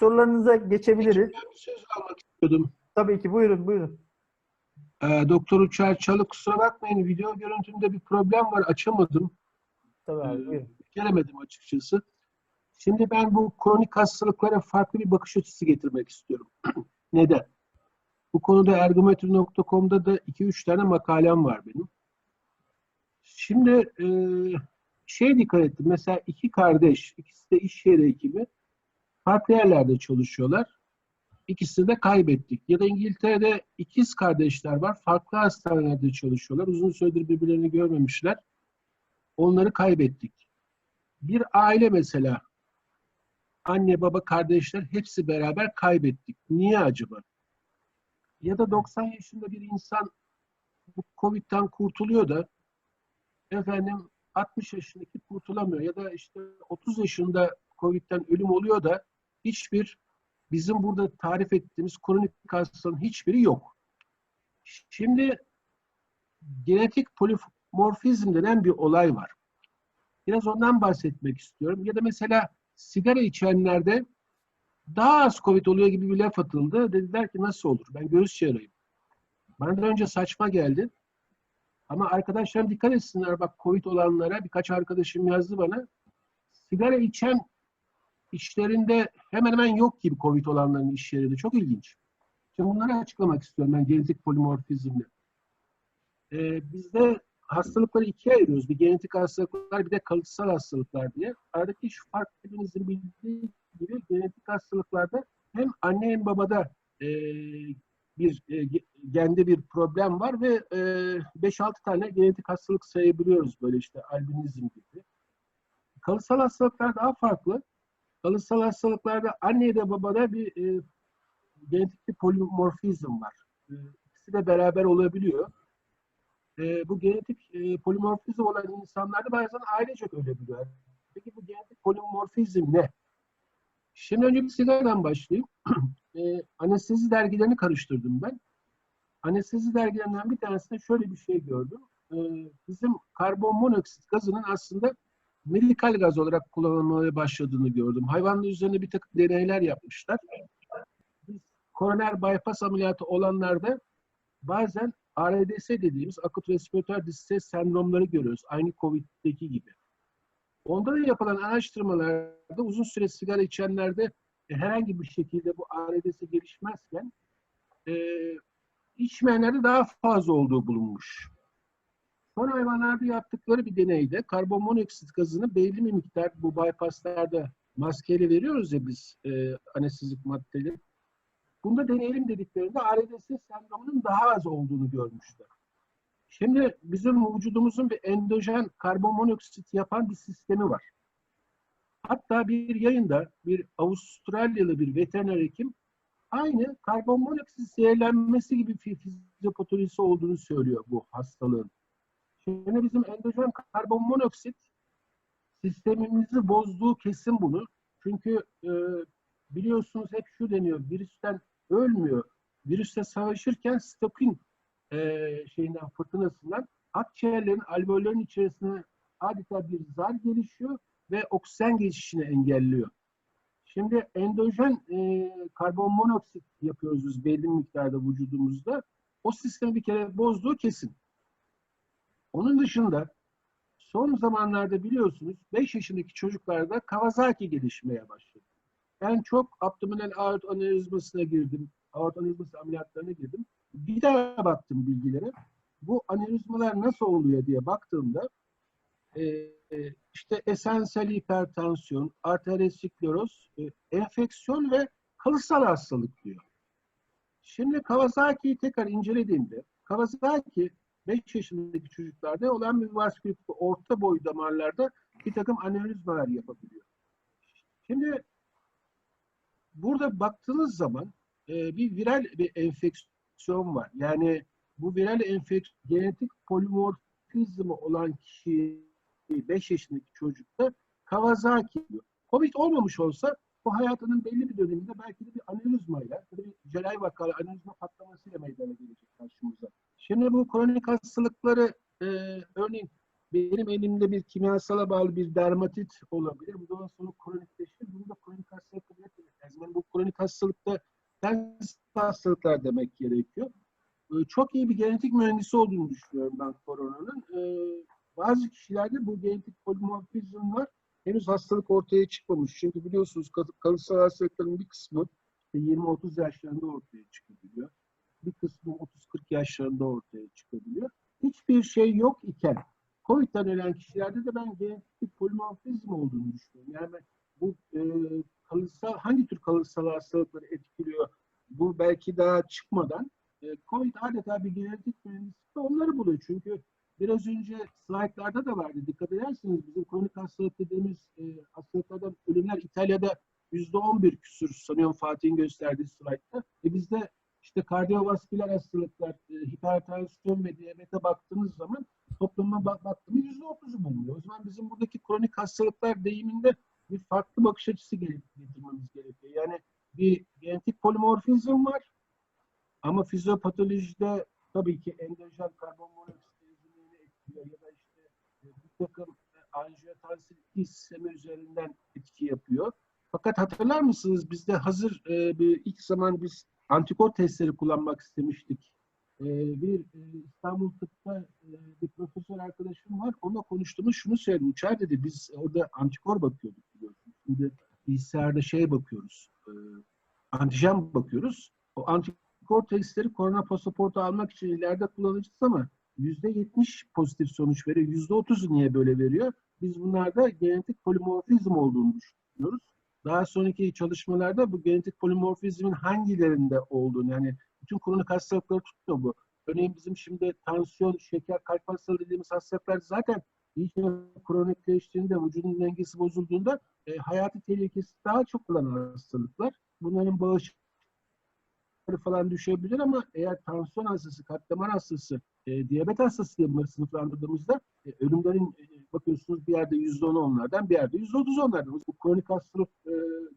sorularınıza geçebiliriz. Ben bir söz almak istiyordum. Tabii ki buyurun buyurun. Ee, Doktor Uçar Çalı kusura bakmayın video görüntümde bir problem var açamadım. Tabii abi Ee, buyurun. Gelemedim açıkçası. Şimdi ben bu kronik hastalıklara farklı bir bakış açısı getirmek istiyorum. Neden? Bu konuda ergometri.com'da da 2-3 tane makalem var benim. Şimdi e, şey dikkat ettim. Mesela iki kardeş, ikisi de iş yeri ekibi farklı yerlerde çalışıyorlar. İkisini de kaybettik. Ya da İngiltere'de ikiz kardeşler var. Farklı hastanelerde çalışıyorlar. Uzun süredir birbirlerini görmemişler. Onları kaybettik. Bir aile mesela anne, baba, kardeşler hepsi beraber kaybettik. Niye acaba? Ya da 90 yaşında bir insan bu Covid'den kurtuluyor da efendim 60 yaşındaki kurtulamıyor ya da işte 30 yaşında Covid'den ölüm oluyor da hiçbir bizim burada tarif ettiğimiz kronik hastalığın hiçbiri yok. Şimdi genetik polimorfizm denen bir olay var. Biraz ondan bahsetmek istiyorum. Ya da mesela sigara içenlerde daha az Covid oluyor gibi bir laf atıldı. Dediler ki nasıl olur? Ben göğüs cerrahıyım. Bana da önce saçma geldi. Ama arkadaşlarım dikkat etsinler bak Covid olanlara birkaç arkadaşım yazdı bana. Sigara içen işlerinde hemen hemen yok gibi Covid olanların iş yerinde. Çok ilginç. Şimdi bunları açıklamak istiyorum ben genetik polimorfizmle. Ee, bizde hastalıkları ikiye ayırıyoruz. Bir genetik hastalıklar bir de kalıtsal hastalıklar diye. Aradaki şu fark hepinizin bildiği gibi genetik hastalıklarda hem anne hem babada e, bir e, gende bir problem var ve e, 5-6 tane genetik hastalık sayabiliyoruz böyle işte albinizm gibi. Kalıtsal hastalıklar daha farklı. Kalıtsal hastalıklarda annede babada bir e, genetik bir polimorfizm var. E, ikisi de beraber olabiliyor. E, bu genetik e, polimorfizm olan insanlarda bazen ailecek ölebiliyor. Peki bu genetik polimorfizm ne? Şimdi önce bir sigaradan başlayayım. e, anestezi dergilerini karıştırdım ben. Anestezi dergilerinden bir tanesinde şöyle bir şey gördüm. E, bizim karbon monoksit gazının aslında medikal gaz olarak kullanılmaya başladığını gördüm. Hayvanlar üzerine bir takım deneyler yapmışlar. Koroner bypass ameliyatı olanlarda bazen ARDS dediğimiz akut respiratuar distres sendromları görüyoruz. Aynı COVID'deki gibi. Onda da yapılan araştırmalarda uzun süre sigara içenlerde e, herhangi bir şekilde bu ARDS gelişmezken e, içmeyenlerde daha fazla olduğu bulunmuş. Son hayvanlarda yaptıkları bir deneyde karbon monoksit gazını belli bir miktar bu bypasslarda maskeyle veriyoruz ya biz e, anestezik maddeleri. Bunda deneyelim dediklerinde ARDS sendromunun daha az olduğunu görmüşler. Şimdi bizim vücudumuzun bir endojen karbon monoksit yapan bir sistemi var. Hatta bir yayında bir Avustralyalı bir veteriner hekim aynı karbon monoksit zehirlenmesi gibi fizyopatolojisi olduğunu söylüyor bu hastalığın. Şimdi bizim endojen karbon monoksit sistemimizi bozduğu kesin bunu. Çünkü e, biliyorsunuz hep şu deniyor, virüsten ölmüyor. Virüste savaşırken stokin e, şeyinden, fırtınasından akciğerlerin, alveollerin içerisine adeta bir zar gelişiyor ve oksijen geçişini engelliyor. Şimdi endojen e, karbon yapıyoruz biz belli miktarda vücudumuzda. O sistemi bir kere bozduğu kesin. Onun dışında son zamanlarda biliyorsunuz 5 yaşındaki çocuklarda Kawasaki gelişmeye başladı. Ben çok abdominal aort anevrizmasına girdim. Aort anevrizması ameliyatlarına girdim. Bir daha baktım bilgilere. Bu anevrizmalar nasıl oluyor diye baktığımda e, işte esansiyel hipertansiyon, arterioskleroz, e, enfeksiyon ve kalıtsal hastalık diyor. Şimdi Kawasaki'yi tekrar incelediğimde Kawasaki 5 yaşındaki çocuklarda olan bir vaskülit orta boy damarlarda bir takım anevrizmalar yapabiliyor. Şimdi burada baktığınız zaman e, bir viral bir enfeksiyon var. Yani bu viral enfeksiyon genetik polimorfizmi olan kişi 5 yaşındaki çocukta Kawasaki diyor. Covid olmamış olsa bu hayatının belli bir döneminde belki de bir anevrizmayla, bir celal vakalı anevrizma patlamasıyla meydana gelecek karşımıza. Şimdi bu kronik hastalıkları e, örneğin benim elimde bir kimyasala bağlı bir dermatit olabilir. Bu daha sonra kronikleşir. Bunu da kronik hastalık lazım. Yani bu kronik hastalıkta ters hastalıklar demek gerekiyor. Ee, Çok iyi bir genetik mühendisi olduğunu düşünüyorum ben koronanın. Ee, Bazı kişilerde bu genetik polimorfizm var. Henüz hastalık ortaya çıkmamış. Çünkü biliyorsunuz kal- kalıtsal hastalıkların bir kısmı işte 20-30 yaşlarında ortaya çıkabiliyor. Bir kısmı 30-40 yaşlarında ortaya çıkabiliyor. Hiçbir şey yok iken COVID'den ölen kişilerde de ben genetik polimorfizm olduğunu düşünüyorum. Yani bu e, kalıtsal hangi tür kalıtsal hastalıkları etkiliyor? Bu belki daha çıkmadan e, COVID adeta bir genetik mühendisi de onları buluyor. Çünkü biraz önce slaytlarda da vardı. Dikkat ederseniz bizim kronik hastalık dediğimiz e, hastalıklardan ölümler İtalya'da yüzde on bir küsür sanıyorum Fatih'in gösterdiği slaytta. E bizde işte kardiyovasküler hastalıklar, e, hipertansiyon ve diyabete baktığınız zaman topluma bak baktığımız yüzde otuzu bulunuyor. O zaman bizim buradaki kronik hastalıklar deyiminde bir farklı bakış açısı getirmemiz gerekiyor. Yani bir genetik polimorfizm var ama fizyopatolojide tabii ki endojen karbon monoksit etkiliyor ya da işte e, bir takım e, anjiyotensin sistemi üzerinden etki yapıyor. Fakat hatırlar mısınız bizde hazır e, bir ilk zaman biz antikor testleri kullanmak istemiştik. E, bir e, İstanbul Tıp'ta e, bir profesör arkadaşım var. Onunla konuştuğumuz şunu söyledi. Uçar dedi biz orada antikor bakıyorduk biliyorsunuz. Şimdi bilgisayarda şey bakıyoruz. E, antijen bakıyoruz. O antikor testleri korona pasaportu almak için ileride kullanacağız ama %70 pozitif sonuç veriyor. %30'u niye böyle veriyor? Biz bunlarda genetik polimorfizm olduğunu düşünüyoruz. Daha sonraki çalışmalarda bu genetik polimorfizmin hangilerinde olduğunu yani bütün kronik hastalıkları tutuyor bu. Örneğin bizim şimdi tansiyon, şeker, kalp hastalığı dediğimiz hastalıklar zaten iyice kronikleştiğinde, vücudun dengesi bozulduğunda e, hayati tehlikesi daha çok olan hastalıklar. Bunların bağışıklıkları falan düşebilir ama eğer tansiyon hastası, kalp damar hastası, e, diyabet hastası diye bunları sınıflandırdığımızda e, ölümlerin e, bakıyorsunuz bir yerde yüzde onu onlardan, bir yerde yüzde otuz onlardan. Bu kronik hastalık e,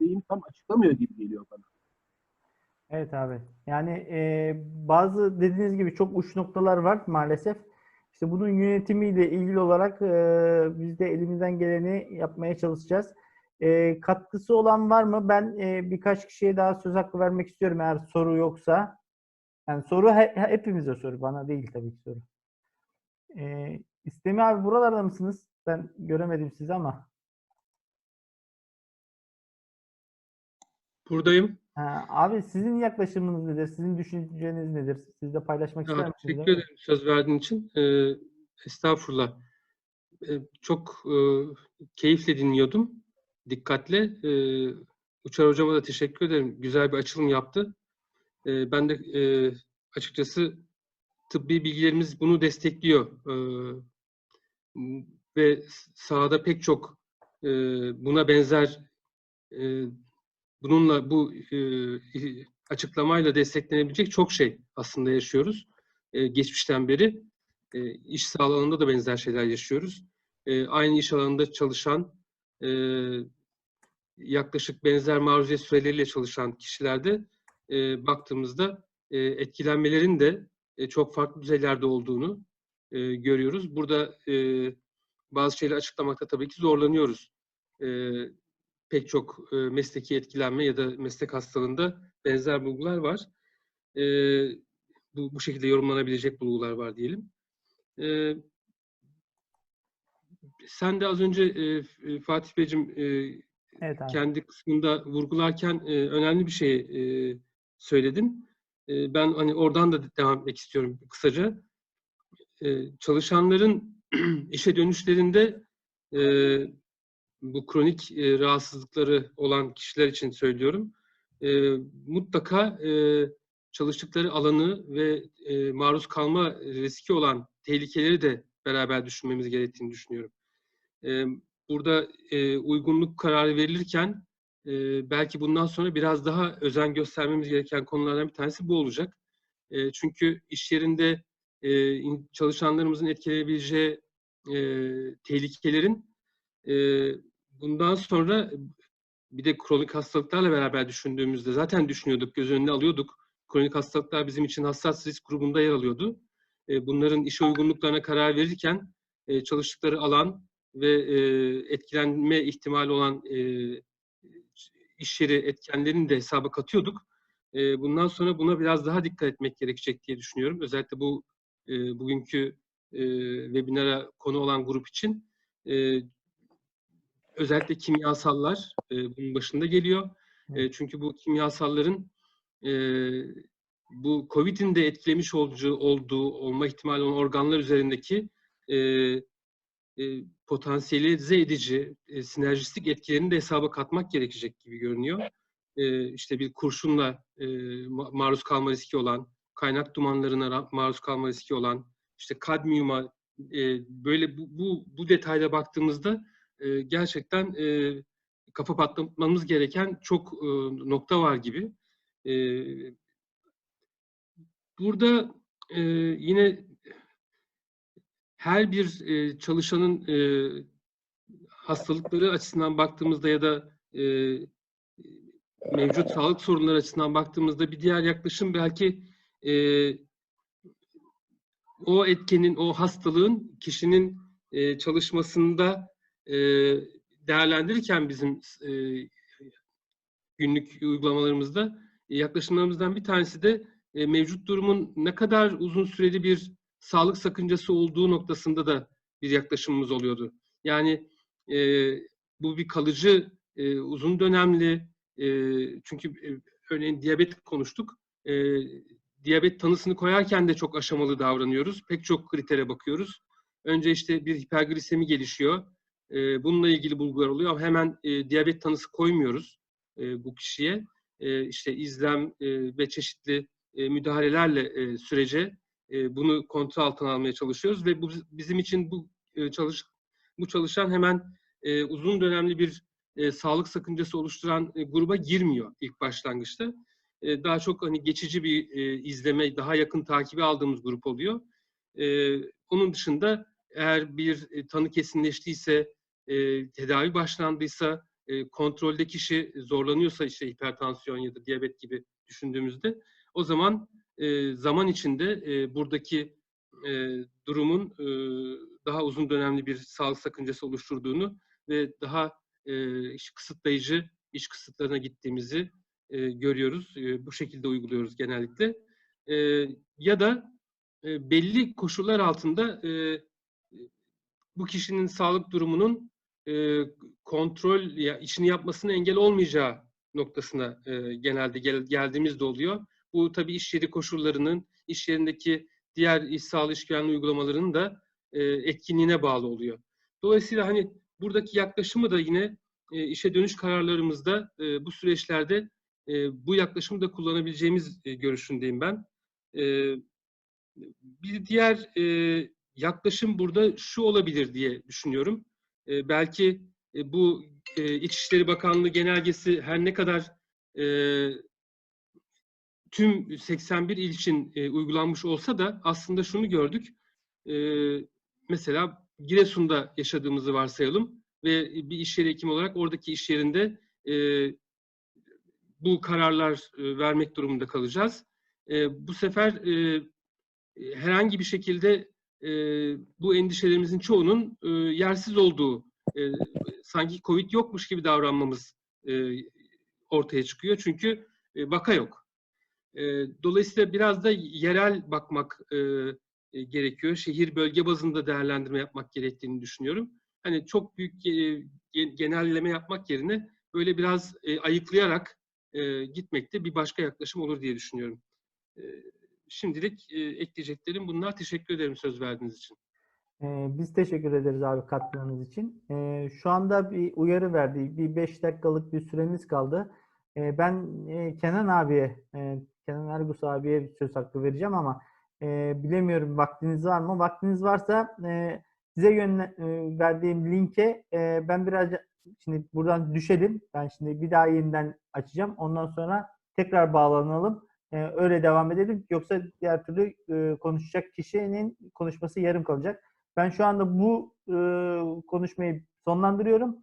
deyimi tam açıklamıyor gibi geliyor bana. Evet abi. Yani e, bazı dediğiniz gibi çok uç noktalar var maalesef. İşte bunun yönetimiyle ilgili olarak e, biz de elimizden geleni yapmaya çalışacağız. E, katkısı olan var mı? Ben e, birkaç kişiye daha söz hakkı vermek istiyorum eğer soru yoksa. Yani soru he- he- hepimize soru. Bana değil tabii ki soru. E, İstemi abi buralarda mısınız? Ben göremedim sizi ama. Buradayım. Ha, abi sizin yaklaşımınız nedir? Sizin düşünceniz nedir? Siz de paylaşmak ister misiniz? teşekkür ederim söz verdiğin için. Ee, estağfurullah. Ee, çok e, keyifle dinliyordum. Dikkatle. Ee, Uçar Hocama da teşekkür ederim. Güzel bir açılım yaptı. Ee, ben de e, açıkçası tıbbi bilgilerimiz bunu destekliyor. Ee, ve sahada pek çok e, buna benzer e, bununla bu e, açıklamayla desteklenebilecek çok şey aslında yaşıyoruz. E, geçmişten beri e, iş sağlığında da benzer şeyler yaşıyoruz. E, aynı iş alanında çalışan e, yaklaşık benzer maruziyet süreleriyle çalışan kişilerde e, baktığımızda e, etkilenmelerin de e, çok farklı düzeylerde olduğunu e, görüyoruz. Burada e, bazı şeyleri açıklamakta tabii ki zorlanıyoruz. E, pek çok e, mesleki etkilenme ya da meslek hastalığında benzer bulgular var. E, bu, bu şekilde yorumlanabilecek bulgular var diyelim. E, sen de az önce e, F- Fatih Beyciğim e, Evet kendi kısmında vurgularken e, önemli bir şey e, söyledin. E, ben hani oradan da devam etmek istiyorum kısaca. E, çalışanların işe dönüşlerinde e, bu kronik e, rahatsızlıkları olan kişiler için söylüyorum. E, mutlaka e, çalıştıkları alanı ve e, maruz kalma riski olan tehlikeleri de beraber düşünmemiz gerektiğini düşünüyorum. E, burada e, uygunluk kararı verilirken e, belki bundan sonra biraz daha özen göstermemiz gereken konulardan bir tanesi bu olacak. E, çünkü iş yerinde e, çalışanlarımızın etkileyebileceği e, tehlikelerin e, bundan sonra bir de kronik hastalıklarla beraber düşündüğümüzde zaten düşünüyorduk, göz önüne alıyorduk. Kronik hastalıklar bizim için hassas risk grubunda yer alıyordu. Bunların işe uygunluklarına karar verirken çalıştıkları alan ve e, etkilenme ihtimali olan e, iş yeri etkenlerini de hesaba katıyorduk. E, bundan sonra buna biraz daha dikkat etmek gerekecek diye düşünüyorum. Özellikle bu e, bugünkü e, webinara konu olan grup için. E, özellikle kimyasallar e, bunun başında geliyor. E, çünkü bu kimyasalların e, bu COVID'in de etkilemiş olduğu, olduğu olma ihtimali olan organlar üzerindeki e, e, potansiyelize edici, e, sinerjistik etkilerini de hesaba katmak gerekecek gibi görünüyor. E, işte bir kurşunla e, ma- maruz kalma riski olan, kaynak dumanlarına maruz kalma riski olan, işte kadmiyuma e, böyle bu, bu, bu detayla baktığımızda e, gerçekten e, kafa patlatmamız gereken çok e, nokta var gibi. E, burada e, yine her bir e, çalışanın e, hastalıkları açısından baktığımızda ya da e, mevcut sağlık sorunları açısından baktığımızda bir diğer yaklaşım belki e, o etkenin, o hastalığın kişinin e, çalışmasında e, değerlendirirken bizim e, günlük uygulamalarımızda e, yaklaşımlarımızdan bir tanesi de e, mevcut durumun ne kadar uzun süreli bir sağlık sakıncası olduğu noktasında da bir yaklaşımımız oluyordu. Yani e, bu bir kalıcı, e, uzun dönemli, e, çünkü e, örneğin diyabet konuştuk. E, diyabet tanısını koyarken de çok aşamalı davranıyoruz. Pek çok kritere bakıyoruz. Önce işte bir hiperglisemi gelişiyor. E, bununla ilgili bulgular oluyor ama hemen e, diyabet tanısı koymuyoruz e, bu kişiye. E, işte izlem e, ve çeşitli e, müdahalelerle e, sürece e, bunu kontrol altına almaya çalışıyoruz ve bu bizim için bu e, çalış bu çalışan hemen e, uzun dönemli bir sağlık sakıncası oluşturan gruba girmiyor ilk başlangıçta. Daha çok hani geçici bir izleme, daha yakın takibi aldığımız grup oluyor. Onun dışında eğer bir tanı kesinleştiyse, tedavi başlandıysa, kontrolde kişi zorlanıyorsa işte hipertansiyon ya da diyabet gibi düşündüğümüzde o zaman e, zaman içinde e, buradaki e, durumun e, daha uzun dönemli bir sağlık sakıncası oluşturduğunu ve daha e, iş kısıtlayıcı iş kısıtlarına gittiğimizi e, görüyoruz. E, bu şekilde uyguluyoruz genellikle. E, ya da e, belli koşullar altında e, bu kişinin sağlık durumunun e, kontrol ya işini yapmasına engel olmayacağı noktasına e, genelde gel, geldiğimizde oluyor. Bu tabii iş yeri koşullarının, iş yerindeki diğer iş sağlığı iş güvenliği uygulamalarının da e, etkinliğine bağlı oluyor. Dolayısıyla hani buradaki yaklaşımı da yine e, işe dönüş kararlarımızda e, bu süreçlerde e, bu yaklaşımı da kullanabileceğimiz e, görüşündeyim ben. E, bir diğer e, yaklaşım burada şu olabilir diye düşünüyorum. E, belki e, bu e, İçişleri Bakanlığı genelgesi her ne kadar e, tüm 81 il için e, uygulanmış olsa da aslında şunu gördük. E, mesela Giresun'da yaşadığımızı varsayalım ve bir iş yeri hekimi olarak oradaki iş yerinde e, bu kararlar e, vermek durumunda kalacağız. E, bu sefer e, herhangi bir şekilde e, bu endişelerimizin çoğunun e, yersiz olduğu, e, sanki Covid yokmuş gibi davranmamız e, ortaya çıkıyor. Çünkü e, vaka yok. Dolayısıyla biraz da yerel bakmak e, gerekiyor. Şehir bölge bazında değerlendirme yapmak gerektiğini düşünüyorum. Hani çok büyük genelleme yapmak yerine böyle biraz ayıklayarak e, gitmek de bir başka yaklaşım olur diye düşünüyorum. Şimdilik e, ekleyeceklerim bunlar. Teşekkür ederim söz verdiğiniz için. Biz teşekkür ederiz abi katkılarınız için. Şu anda bir uyarı verdi. Bir 5 dakikalık bir süremiz kaldı. Ben Kenan abiye, Kenan Ergus abiye bir söz hakkı vereceğim ama e, bilemiyorum vaktiniz var mı? Vaktiniz varsa e, size yönle, e, verdiğim linke e, ben biraz şimdi buradan düşelim. Ben şimdi bir daha yeniden açacağım. Ondan sonra tekrar bağlanalım. E, Öyle devam edelim. Yoksa diğer türlü e, konuşacak kişinin konuşması yarım kalacak. Ben şu anda bu e, konuşmayı sonlandırıyorum.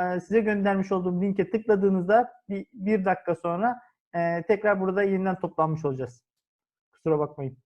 E, size göndermiş olduğum linke tıkladığınızda bir, bir dakika sonra e, tekrar burada yeniden toplanmış olacağız. Kusura bakmayın.